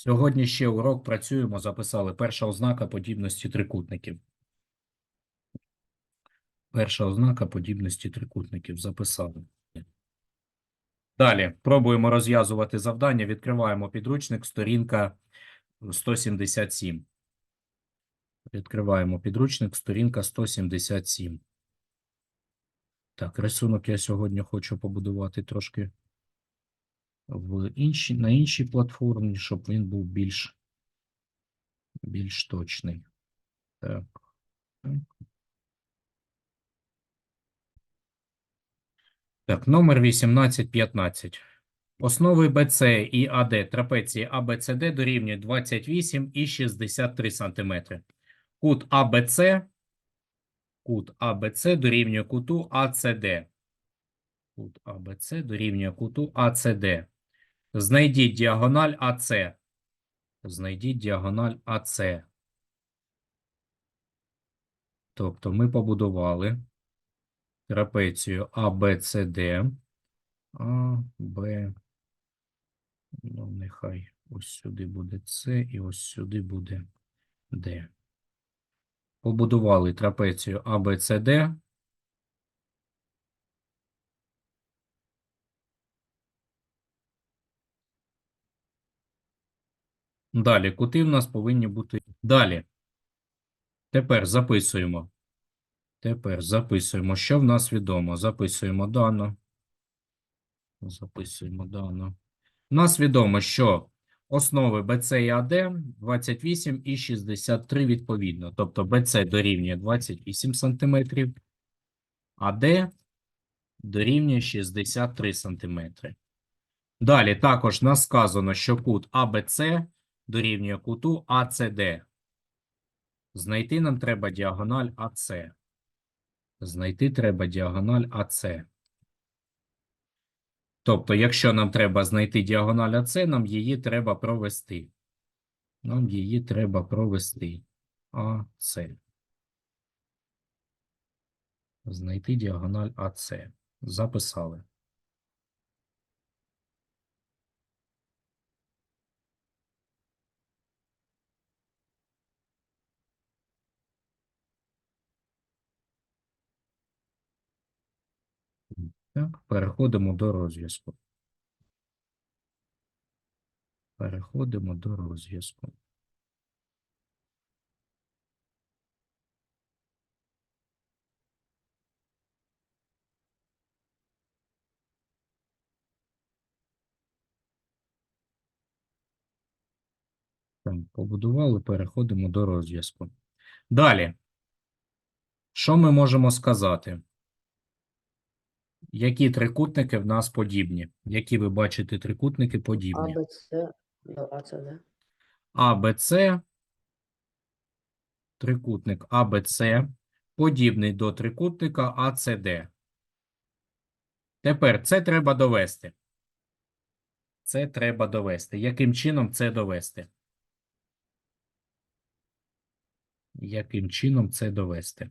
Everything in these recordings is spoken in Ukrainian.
Сьогодні ще урок працюємо, записали. Перша ознака подібності трикутників. Перша ознака подібності трикутників записали. Далі пробуємо розв'язувати завдання. Відкриваємо підручник, сторінка 177. Відкриваємо підручник, сторінка 177. Так, рисунок я сьогодні хочу побудувати трошки в іншій, на іншій платформі, щоб він був більш, більш точний. Так. так. Номер 1815. Основи БЦ і АД трапеції АБЦД дорівнюють 28 і 63 см. Кут АБЦ, кут АБЦ дорівнює куту АЦД. Кут АБЦ дорівнює куту АЦД. Знайдіть діагональ АЦ. Знайдіть діагональ АЦ. Тобто ми побудували трапецію ABCD. А, Б. Ну, нехай ось сюди буде С і ось сюди буде Д. Побудували трапецію ABCD. Далі, кути в нас повинні бути. Далі. Тепер записуємо. Тепер записуємо, що в нас відомо. Записуємо дано. Записуємо дано. У нас відомо, що основи BC і AD 28 і 63 відповідно. Тобто BC дорівнює 28 см, AD дорівнює 63 см. Далі також нас сказано, що кут ABC дорівнює куту ACD. Знайти нам треба діагональ АС. Знайти треба діагональ АС. Тобто, якщо нам треба знайти діагональ АС, нам її треба провести. Нам її треба провести. АС. Знайти діагональ АС. Записали. Так, переходимо до розв'язку. Переходимо до розв'язку. Так, побудували, переходимо до розв'язку. Далі. Що ми можемо сказати? Які трикутники в нас подібні? Які ви бачите трикутники подібні? До АЦД. АБЦ, трикутник АБЦ, подібний до трикутника АЦД. Тепер це треба довести. Це треба довести. Яким чином це довести? Яким чином це довести?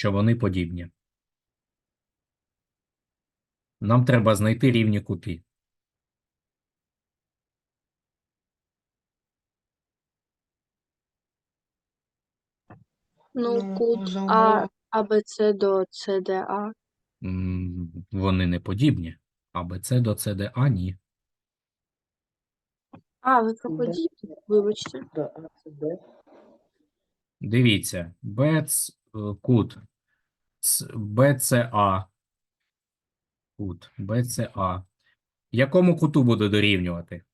Що вони подібні. Нам треба знайти рівні кути. Ну, Ну, кут А. АБЦ до ЦДА. Вони не подібні. АБЦ до ЦДА ні. А, ви про подібні? Вибачте. Дивіться, БЦ, е, кут С- БЦА. Кут БЦА. Якому куту буде дорівнювати?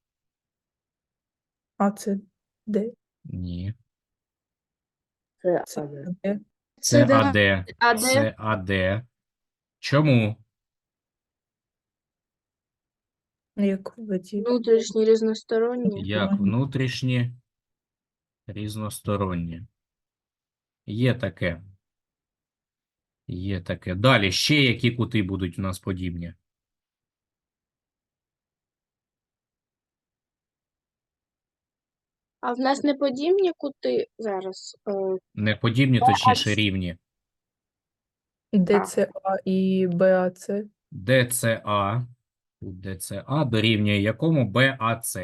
А це де? Ні. Це Це. АД. Це АД. Чому? Як? Внутрішні різносторонні. Як внутрішні, різносторонні. Є таке. Є таке. Далі ще які кути будуть у нас подібні? А в нас не подібні кути зараз. Е, Не подібні, точніше рівні. ДЦА і БАЦ. ДЦА, ДЦА дорівнює якому БАЦ.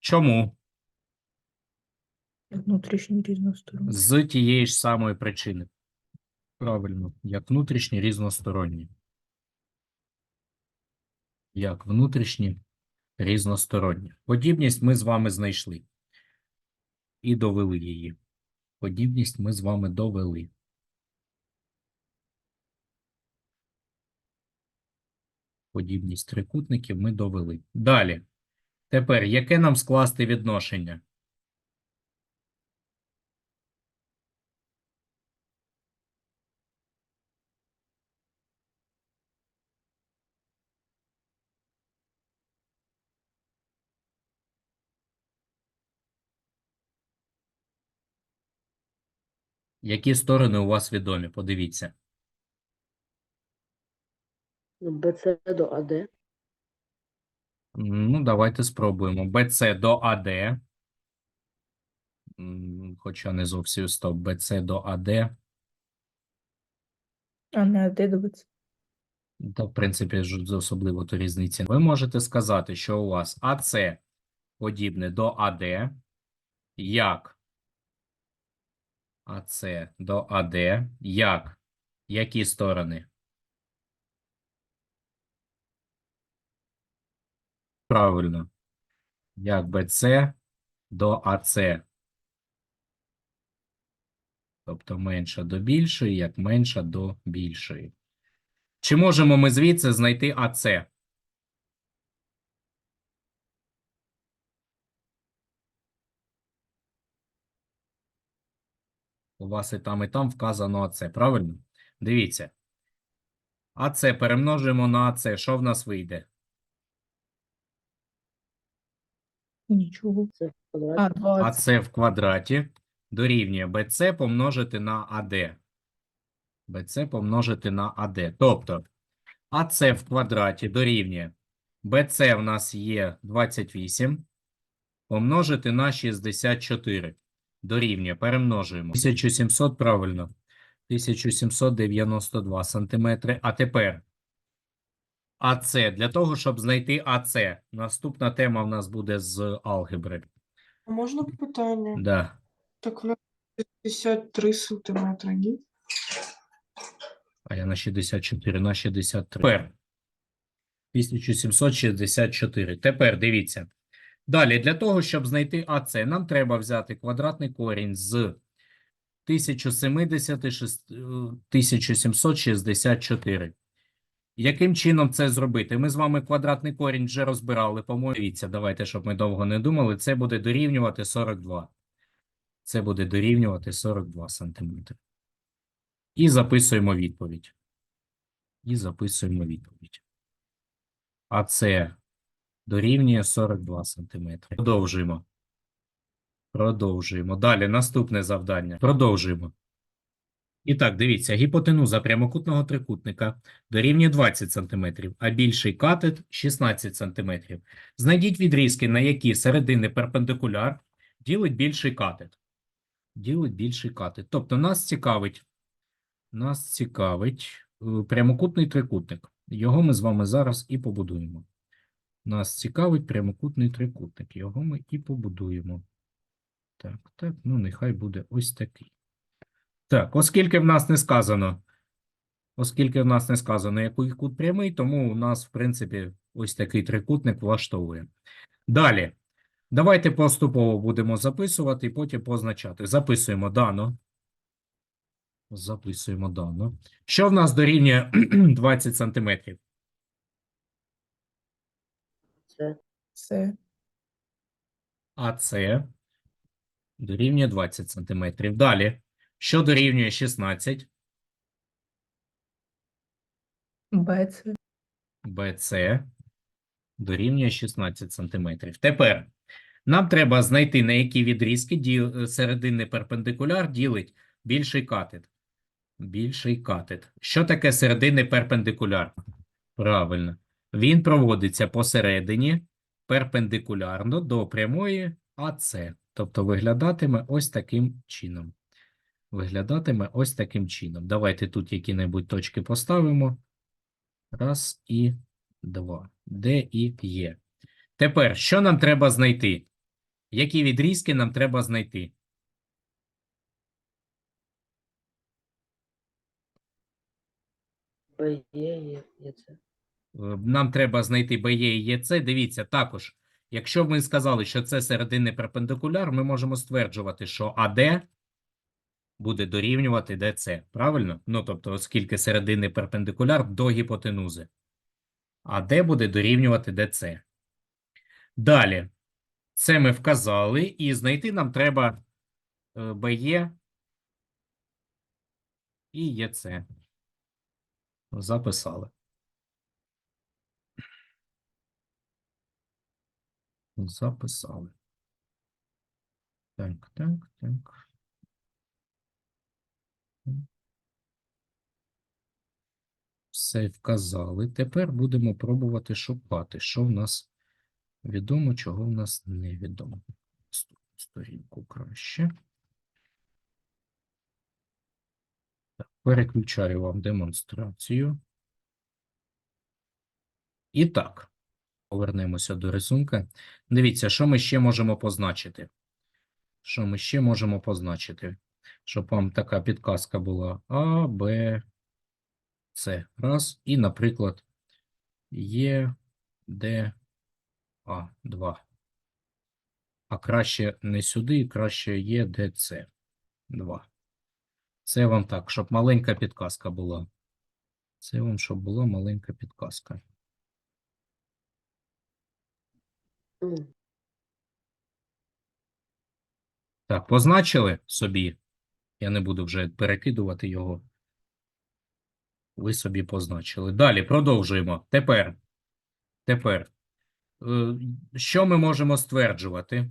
Чому? Внутрішні різносторонні. З тієї ж самої причини. Правильно, як внутрішні різносторонні. Як внутрішні різносторонні. Подібність ми з вами знайшли. І довели її. Подібність ми з вами довели. Подібність трикутників ми довели. Далі. Тепер, яке нам скласти відношення? Які сторони у вас відомі? Подивіться. БЦ до АД. Ну, давайте спробуємо. BC до. М, Хоча не зовсім стоп. BC до AD. А не АД до БЦ. Та, в принципі, ж особливо то різниці. Ви можете сказати, що у вас AC подібне до AD. Як? AC до AD. Як? Які сторони? Правильно. Як BC до AC. Тобто менша до більшої, як менша до більшої. Чи можемо ми звідси знайти АЦ? У вас і там, і там вказано АЦ, правильно? Дивіться. АЦ перемножуємо на АЦ. Що в нас вийде? Нічого. Це в квадраті. 20. АЦ в квадраті дорівнює БЦ помножити на АД. БЦ помножити на АД. Тобто АЦ в квадраті дорівнює БЦ в нас є 28 помножити на 64. Дорівнює, перемножуємо. 1700, правильно. 1792 сантиметри. А тепер АЦ. Для того, щоб знайти АЦ, наступна тема в нас буде з алгебри. А Можна питання? Да. Так в нас 53 сантиметри, ні? А я на 64, на 63. Тепер 1764. Тепер дивіться. Далі, для того, щоб знайти АЦ, нам треба взяти квадратний корінь з 1076, е, 1764. Яким чином це зробити? Ми з вами квадратний корінь вже розбирали. По-моєму, дивіться, давайте, щоб ми довго не думали. Це буде дорівнювати 42. Це буде дорівнювати 42 сантиметри. І записуємо відповідь. І записуємо відповідь. А це дорівнює 42 сантиметри. Продовжуємо. Продовжуємо. Далі наступне завдання. Продовжуємо. І так, дивіться, гіпотенуза прямокутного трикутника дорівнює 20 см, а більший катет 16 см. Знайдіть відрізки, на які середини перпендикуляр ділить більший катет. Ділить більший катет. Тобто нас цікавить нас цікавить е, прямокутний трикутник. Його ми з вами зараз і побудуємо. Нас цікавить прямокутний трикутник. Його ми і побудуємо. Так, так, ну нехай буде ось такий. Так, оскільки в нас не сказано, оскільки в нас не сказано, який кут прямий, тому у нас, в принципі, ось такий трикутник влаштовує. Далі. Давайте поступово будемо записувати і потім позначати. Записуємо дано. Записуємо дано. Що в нас дорівнює 20 сантиметрів? Це Це АЦ дорівнює 20 сантиметрів. Далі. Що дорівнює 16? БЦ. БЦ дорівнює 16 сантиметрів. Тепер нам треба знайти, на які відрізки ді- серединний перпендикуляр ділить більший катет. Більший катет. Що таке серединний перпендикуляр? Правильно. Він проводиться посередині перпендикулярно до прямої АЦ. Тобто виглядатиме ось таким чином. виглядатиме ось таким чином. Давайте тут які-небудь точки поставимо. Раз і два. Де і є. Тепер, що нам треба знайти? Які відрізки нам треба знайти? Б, Є, Є, Є, Це. Е, Нам треба знайти BE і EC. Дивіться, також, якщо ми сказали, що це серединний перпендикуляр, ми можемо стверджувати, що AD буде дорівнювати DC. Правильно? Ну, тобто, оскільки серединний перпендикуляр до гіпотенузи. AD буде дорівнювати DC. Далі. Це ми вказали, і знайти нам треба BE і EC. Записали. Записали. Так, так, так. Все вказали. Тепер будемо пробувати шукати, що в нас відомо, чого в нас невідомо. Сторінку краще. Переключаю вам демонстрацію. І так, повернемося до рисунка. Дивіться, що ми ще можемо позначити. Що ми ще можемо позначити? Щоб вам така підказка була А, Б, С. Раз. І, наприклад, Є, Д, А, 2. А краще не сюди, краще Є, Д, С. 2. Це вам так, щоб маленька підказка була. Це вам, щоб була маленька підказка. Так, позначили собі. Я не буду вже перекидувати його. Ви собі позначили. Далі продовжуємо. Тепер. Тепер. е, Що ми можемо стверджувати?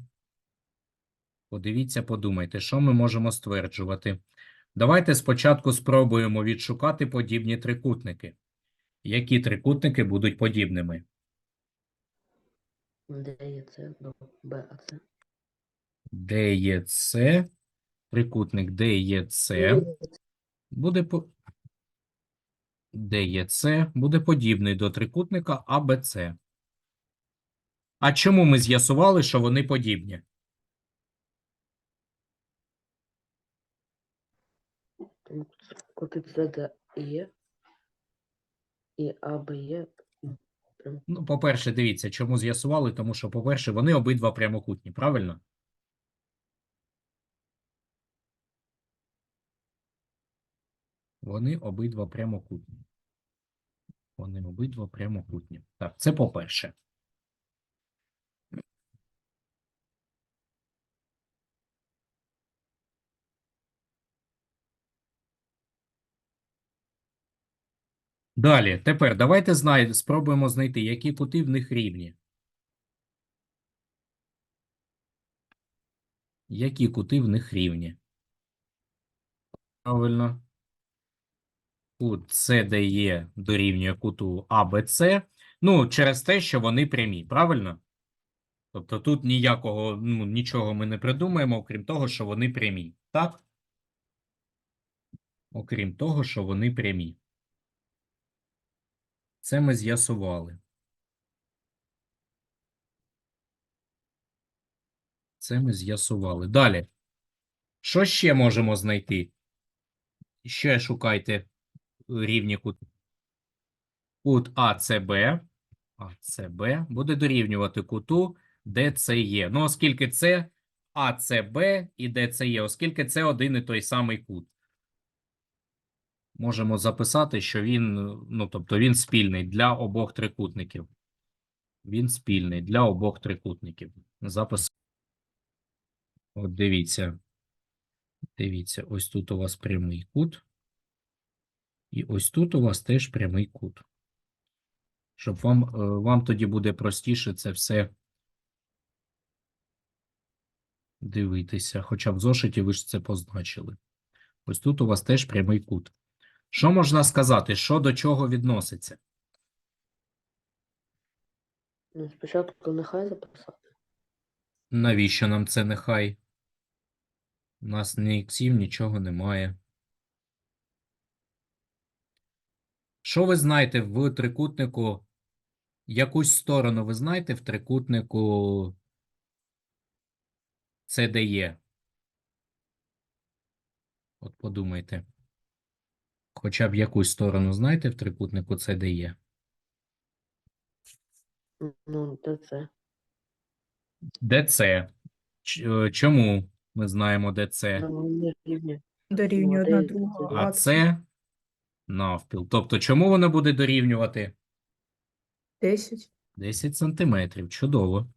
Подивіться, подумайте, що ми можемо стверджувати. Давайте спочатку спробуємо відшукати подібні трикутники. Які трикутники будуть подібними? Де є Це до Б, А Це. Де є С, трикутник де є С, буде по... де є С, буде подібний до трикутника АБЦ. А чому ми з'ясували, що вони подібні? Кути Це, Д, Є. І А, Б, Є. Прям Ну, по-перше, дивіться, чому з'ясували, тому що, по-перше, вони обидва прямокутні, правильно? Вони обидва прямокутні. Вони обидва прямокутні. Так, це по-перше. Далі, тепер давайте знай... спробуємо знайти, які кути в них рівні. Які кути в них рівні? Правильно. Кут CDE дорівнює куту ABC. Ну, через те, що вони прямі, правильно? Тобто тут ніякого, ну, нічого ми не придумаємо, окрім того, що вони прямі. Так? Окрім того, що вони прямі. Це ми з'ясували. Це ми з'ясували. Далі. Що ще можемо знайти? Ще шукайте рівні кут. Кут АЦБ. АЦБ буде дорівнювати куту ДЦЕ. Ну, оскільки це АЦБ і ДЦЕ, оскільки це один і той самий кут. Можемо записати, що він, ну, тобто він спільний для обох трикутників. Він спільний для обох трикутників. Запис. От дивіться. Дивіться, ось тут у вас прямий кут. І ось тут у вас теж прямий кут. Щоб вам, е, вам тоді буде простіше це все дивитися. Хоча в зошиті ви ж це позначили. Ось тут у вас теж прямий кут. Що можна сказати? Що до чого відноситься? Ну, спочатку нехай записати. Навіщо нам це нехай? У нас ні іксів, нічого немає. Що ви знаєте в трикутнику? Якусь сторону ви знаєте в трикутнику CDE? От подумайте. Хоча б якусь сторону знаєте в трикутнику CDE? Ну, де це? ДЦ. Ч- е, Чому ми знаємо ДЦ? Ну, рівні. Дорівнює Ну, одна де друга. це? А це навпіл. Тобто, чому воно буде дорівнювати? 10. 10 сантиметрів. Чудово.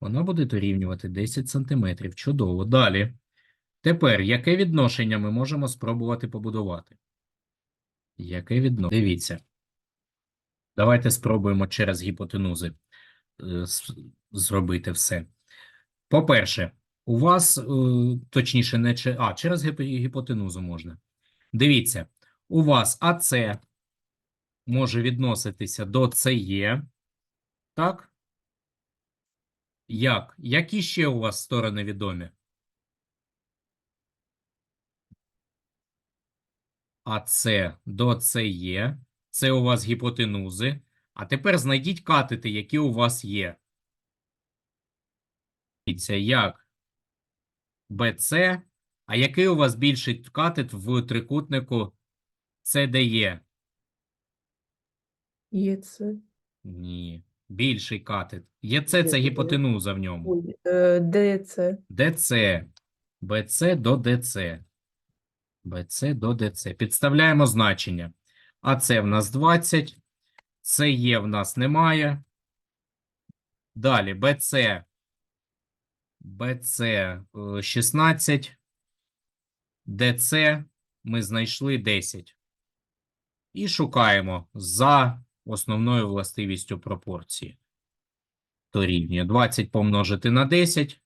Вона буде дорівнювати 10 сантиметрів. Чудово. Далі. Тепер, яке відношення ми можемо спробувати побудувати? Яке відношення? Дивіться. Давайте спробуємо через гіпотенузи е, зробити все. По-перше, у вас, е, точніше, не че- а, через гіпотенузу можна. Дивіться, у вас АЦ може відноситися до СЕ, так? Як? Які ще у вас сторони відомі? АЦ до СЕ. Це у вас гіпотенузи. А тепер знайдіть катети, які у вас є. Дивіться, як БЦ. А який у вас більший катет в трикутнику СДЕ? Є це. Ні. Більший катет. ЄЦ це гіпотенуза в ньому. Це? ДЦ. БЦ до ДЦ. БЦ до ДЦ. Підставляємо значення. АЦ в нас 20. СЕ в нас немає. Далі. БЦ е, 16. ДЦ ми знайшли 10. І шукаємо за основною властивістю пропорції. Дорівнює 20 помножити на 10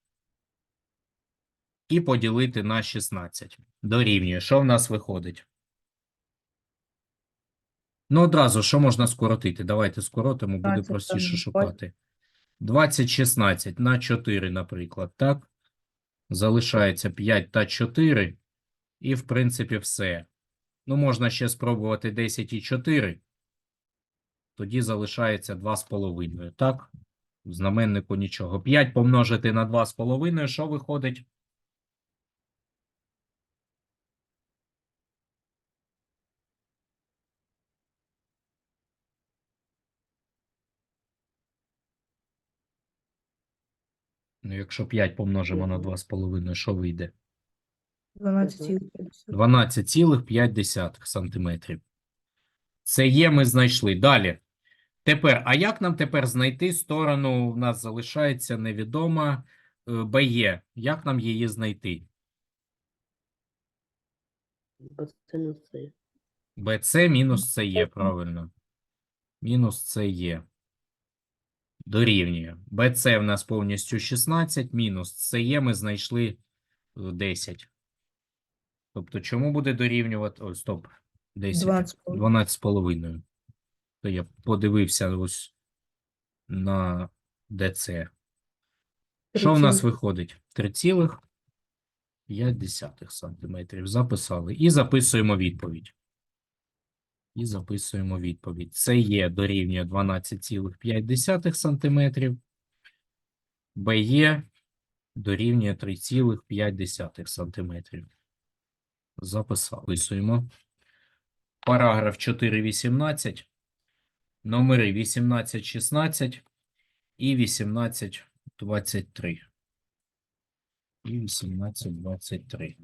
і поділити на 16. Дорівнює. Що в нас виходить? Ну, одразу, що можна скоротити? Давайте скоротимо, буде 20 простіше шукати. 20, 16 на 4, наприклад, так? Залишається 5 та 4. І, в принципі, все. Ну, можна ще спробувати 10 і 4. Тоді залишається 2,5, так? В знаменнику нічого. 5 помножити на 2,5, що виходить? Якщо 5 помножимо на 2,5, що вийде? 12,5 сантиметрів. Це є, ми знайшли. Далі. Тепер, а як нам тепер знайти сторону? У нас залишається невідома е, БЕ. Як нам її знайти? це це. БЦ мінус СЕ, правильно. Мінус СЕ. Дорівнює. БЦ в нас повністю 16, мінус СЕ ми знайшли е, 10. Тобто, чому буде дорівнювати? О, стоп. 10. 12,5. 12,5. То я подивився ось на ДЦ. Що в нас виходить? 3,5 сантиметрів. Записали. І записуємо відповідь. І записуємо відповідь. Це є дорівнює 12,5 сантиметрів. БЕ дорівнює 3,5 сантиметрів. Записуємо. Параграф 4.18. Номери 18.16 і 18.23. І 18.23.